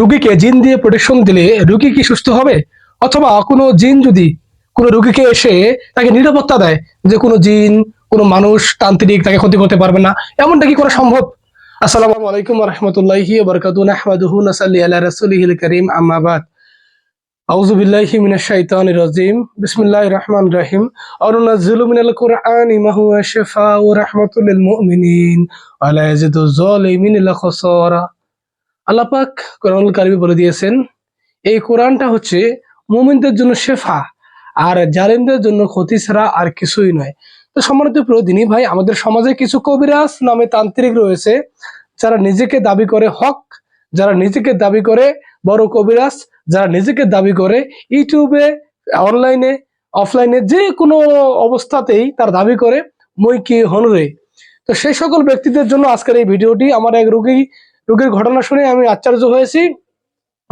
রুগীকে জিন দিয়ে প্রোটেকশন দিলে রুগী কি সুস্থ হবে? অথবা কোনো জিন যদি কোনো রুগীকে এসে তাকে নিরাপত্তা দেয় যে কোনো জিন, কোনো মানুষ, তান্ত্রিক তাকে ক্ষতি করতে পারবে না, এমনটা কি করা সম্ভব? আসসালামু আলাইকুম রহমতুল্লাহি বরকাতু নাহমাদুহু নাসাল্লি আলা রাসূলিহিল কারীম, আম্মা বাদ। আউযু বিল্লাহি মিনাশ শাইতানির রাজিম। বিসমিল্লাহির রহমানির রহিম। আও মিনাল কুরআনি মা হুয়া শিফাউ রাহমাতুল মুমিনিন। ওয়া লা ইয়াজিদু যালিমিন ইল্লা খাসারা। আল্লাহ পাক কোরআনুল কারিমে বলে দিয়েছেন, এই কোরআনটা হচ্ছে মুমিনদের জন্য শেফা, আর জালিমদের জন্য ক্ষতি ছাড়া আর কিছুই নয়। তো সম্মানিত প্রদিনী ভাই, আমাদের সমাজে কিছু কবিরাজ নামে তান্ত্রিক রয়েছে, যারা নিজেকে দাবি করে হক, যারা নিজেকে দাবি করে বড় কবিরাজ, যারা নিজেকে দাবি করে ইউটিউবে, অনলাইনে, অফলাইনে, যে কোনো অবস্থাতেই তার দাবি করে, মই কি হনরে। তো সেই সকল ব্যক্তিদের জন্য আজকের এই ভিডিওটি, আমার এক রোগী রোগীর ঘটনা শুনে আমি আশ্চর্য হয়েছি।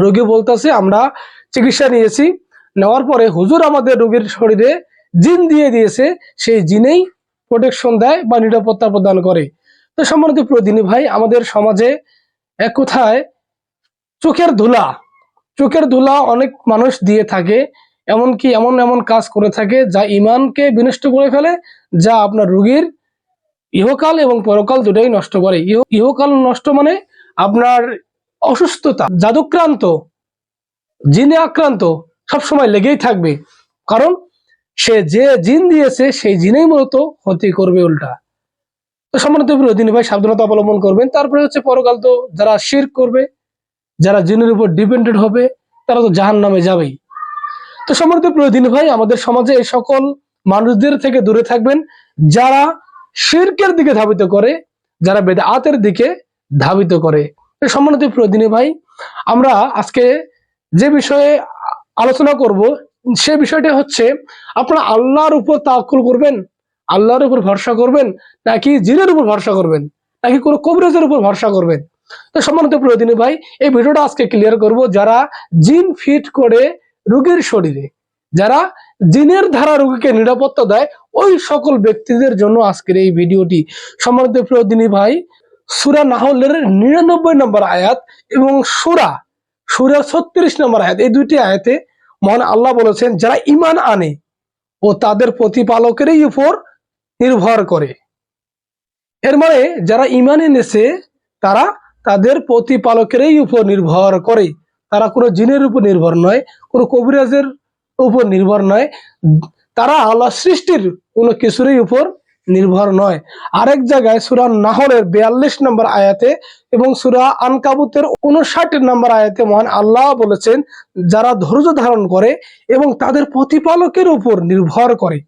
রোগী বলতেছে, আমরা চিকিৎসা নিয়েছি। নেওয়ার পরে হুজুর আমাদের রোগীর শরীরে জিন দিয়ে দিয়েছে। সেই জিনেই প্রোটেকশন দেয় বা নিরাপত্তা প্রদান করে। তো সম্মানিত প্রদিনী ভাই, আমাদের সমাজে এক কথায় চোখের ধুলা চোখের ধুলা অনেক মানুষ দিয়ে থাকে, এমনকি এমন এমন কাজ করে থাকে যা ইমানকে বিনষ্ট করে ফেলে, যা আপনার রোগীর ইহকাল এবং পরকাল দুটাই নষ্ট করে। ইহ- ইহকাল নষ্ট মানে আপনার অসুস্থতা, জাদুক্রান্ত, জিনে আক্রান্ত সবসময় লেগেই থাকবে। কারণ সে যে জিন দিয়েছে, সেই জিনেই মূলত ক্ষতি করবে উল্টা। তো সম্মানিত দিনী ভাই, সাবধানতা অবলম্বন করবেন। তারপরে হচ্ছে পরকাল তো যারা শির করবে, যারা জিনের উপর ডিপেন্ডেন্ট হবে, তারা তো জাহান নামে যাবেই। তো সম্মানিত দিনী ভাই, আমাদের সমাজে এই সকল মানুষদের থেকে দূরে থাকবেন যারা শিরকের দিকে ধাবিত করে, যারা বেদাতের দিকে ধাবিত করে। সম্মানিত দিনী ভাই, আমরা আজকে যে বিষয়ে আলোচনা করব, সে বিষয়টা হচ্ছে, আপনারা আল্লাহর উপর তাকুল করবেন, আল্লাহর উপর ভরসা করবেন, নাকি জিনের উপর ভরসা করবেন, নাকি কোনো কবরেজের উপর ভরসা করবেন? তো সম্মানিত প্রয়োজনী ভাই, এই ভিডিওটা আজকে ক্লিয়ার করব যারা জিন ফিট করে রোগীর শরীরে, যারা জিনের ধারা রোগীকে নিরাপত্তা দেয়, ওই সকল ব্যক্তিদের জন্য আজকের এই ভিডিওটি। সম্মানিত প্রয়োজনী ভাই সুরা নাহলের নিরানব্বই নম্বর আয়াত এবং সুরা সুরা ছত্রিশ নম্বর আয়াত, এই দুইটি আয়াতে মহান আল্লাহ বলেছেন, যারা ইমান আনে ও তাদের প্রতিপালকেরই উপর নির্ভর করে। এর মানে যারা ইমান এনেছে, তারা তাদের প্রতিপালকেরই উপর নির্ভর করে। তারা কোনো জিনের উপর নির্ভর নয়, কোনো কবিরাজের উপর নির্ভর নয়। তারা আল্লাহ সৃষ্টির কোনো কিছুরই উপর নির্ভর নয়। আরেক জায়গায় সুরা নাহরের বিয়াল্লিশ নম্বর আয়াতে এবং সুরা আনকাবুতের উনষাট নম্বর আয়াতে মহান আল্লাহ বলেছেন, যারা ধৈর্য ধারণ করে এবং তাদের প্রতিপালকের উপর নির্ভর করে।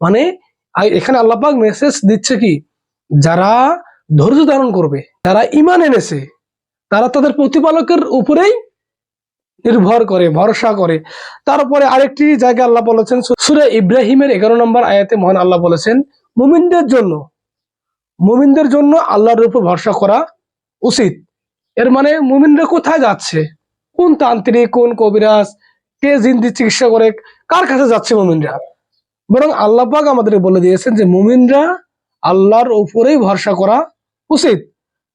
মানে এখানে আল্লাপাক মেসেজ দিচ্ছে কি? যারা ধৈর্য ধারণ করবে, যারা ইমান এনেছে, তারা তাদের প্রতিপালকের উপরেই নির্ভর করে, ভরসা করে। তারপরে আরেকটি জায়গায় আল্লাহ বলেছেন, সুরে ইব্রাহিমের এগারো নম্বর আয়াতে মহান আল্লাহ বলেছেন মুমিনদের জন্য মুমিনদের জন্য আল্লাহর উপর ভরসা করা উচিত। এর মানে মুমিনরা কোথায় যাচ্ছে? কোন তান্ত্রিক, কোন কবিরাজ, কে জিন্দি চিকিৎসা করে, কার কাছে যাচ্ছে মুমিনরা? বরং আল্লাহ পাক আমাদের বলে দিয়েছেন যে মুমিনরা আল্লাহর উপরেই ভরসা করা উচিত।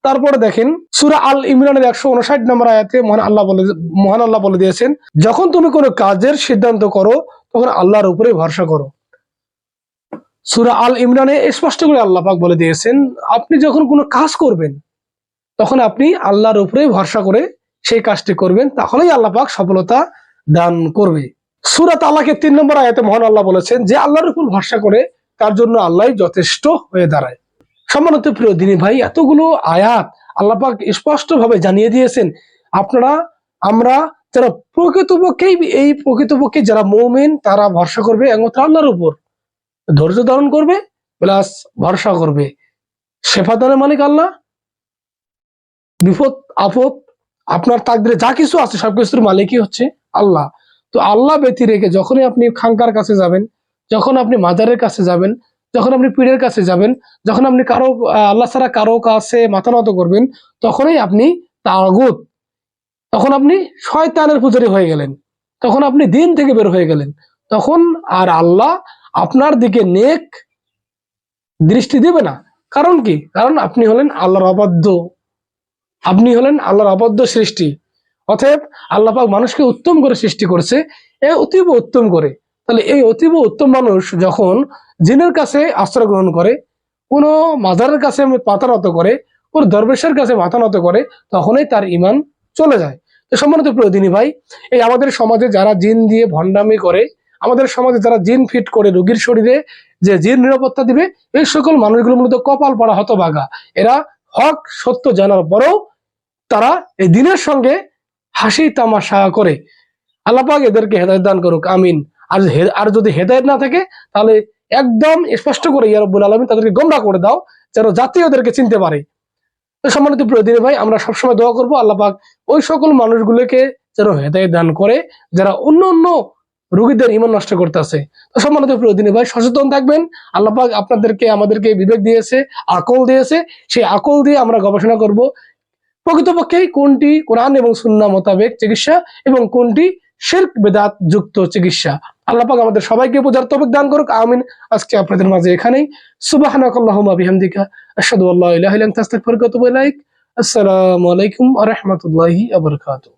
তারপরে দেখেন, সুরা আল ইমরানের একশো উনষাট নম্বর আয়াতে মহান আল্লাহ বলে, মহান আল্লাহ বলে দিয়েছেন, যখন তুমি কোনো কাজের সিদ্ধান্ত করো, তখন আল্লাহর উপরেই ভরসা করো। সুরা আল ইমরানে স্পষ্ট করে আল্লাহ পাক বলে দিয়েছেন, আপনি যখন কোনো কাজ করবেন, তখন আপনি আল্লাহর উপরে ভরসা করে সেই কাজটি করবেন, তাহলেই আল্লাহ পাক সফলতা দান করবে। সুরা তালাকের তিন নম্বর আয়াতে মহান আল্লাহ বলেছেন যে, আল্লাহর উপর ভরসা করে তার জন্য আল্লাহ যথেষ্ট হয়ে দাঁড়ায়। সম্মানিত প্রিয় দিনী ভাই, এতগুলো আয়াত আল্লাহ পাক স্পষ্ট ভাবে জানিয়ে দিয়েছেন। আপনারা, আমরা যারা প্রকৃতপক্ষেই এই প্রকৃতপক্ষে যারা মৌমেন, তারা ভরসা করবে একমাত্র আল্লাহর উপর ধৈর্য ধারণ করবে, প্লাস ভরসা করবে। শেফাদানের মালিক আল্লাহ। বিপদ, আপদ, আপনার তাকদিরে যা কিছু আছে সবকিছুর মালিকই হচ্ছে আল্লাহ। তো আল্লাহ ব্যতী রেখে যখনই আপনি খাঙ্কার কাছে যাবেন, যখন আপনি মাজারের কাছে যাবেন, যখন আপনি পীরের কাছে যাবেন, যখন আপনি কারও, আল্লাহ ছাড়া কারও কাছে মাথা নত করবেন, তখনই আপনি তাগুত, তখন আপনি শয়তানের পূজারি হয়ে গেলেন, তখন আপনি দিন থেকে বের হয়ে গেলেন, তখন আর আল্লাহ আপনার দিকে নেক দৃষ্টি দেবে না। কারণ কি? কারণ আপনি হলেন আল্লাহর অবাধ্য। আপনি হলেন আল্লাহর অবাধ্য সৃষ্টি। অতএব আল্লাহ পাক মানুষকে উত্তম করে সৃষ্টি করেছে, এ অতীব উত্তম করে। তাহলে এই অতীব উত্তম মানুষ যখন জিনের কাছে আশ্রয় গ্রহণ করে, কোনো মাজারের কাছে মাথা নত করে, কোনো দরবেশের কাছে মাথা নত করে, তখনই তার ইমান চলে যায়। তো সম্মানিত প্রয়োজনী ভাই, এই আমাদের সমাজে যারা জিন দিয়ে ভণ্ডামি করে আমাদের সমাজে যারা জিন ফিট করে রোগীর শরীরে যে জিন নিরাপত্তা দিবে, এই সকল মানুষগুলো মূলত কপাল পড়া হতবাগা এরা হক, সত্য জানার পরেও তারা এই দিনের সঙ্গে হাসি তামাশা করে। আল্লাপাক এদেরকে হেদায়ত দান করুক, আমিন। আর আর যদি হেদায়ত না থাকে, তাহলে একদম স্পষ্ট করে ইয়ারব্বুল আলমিন তাদেরকে গোমরা করে দাও, যেন জাতি ওদেরকে চিনতে পারে। সম্মানিত প্রয়োজনীয় ভাই, আমরা সবসময় দোয়া করব আল্লাপাক ওই সকল মানুষগুলোকে যেন হেদায়ত দান করে, যারা অন্য অন্য রোগীদের ইমান নষ্ট করতেছে তো সম্মানিত প্রয়োজনীয় ভাই, সচেতন থাকবেন। আল্লাপাক আপনাদেরকে, আমাদেরকে বিবেক দিয়েছে, আকল দিয়েছে। সেই আকল দিয়ে আমরা গবেষণা করব প্রকৃতপক্ষে কোনটি কোরআন এবং সুন্না মোতাবেক চিকিৎসা এবং কোনটি শেরক বেদাত যুক্ত চিকিৎসা। আল্লাপাক আমাদের সবাইকে বোঝার তৌফিক দান করুক। আমিন। আজকে আপনাদের মাঝে এখানেই। ওয়া আতুবু ইলাইক। আসসালামু আলাইকুম বারাকাতুহু।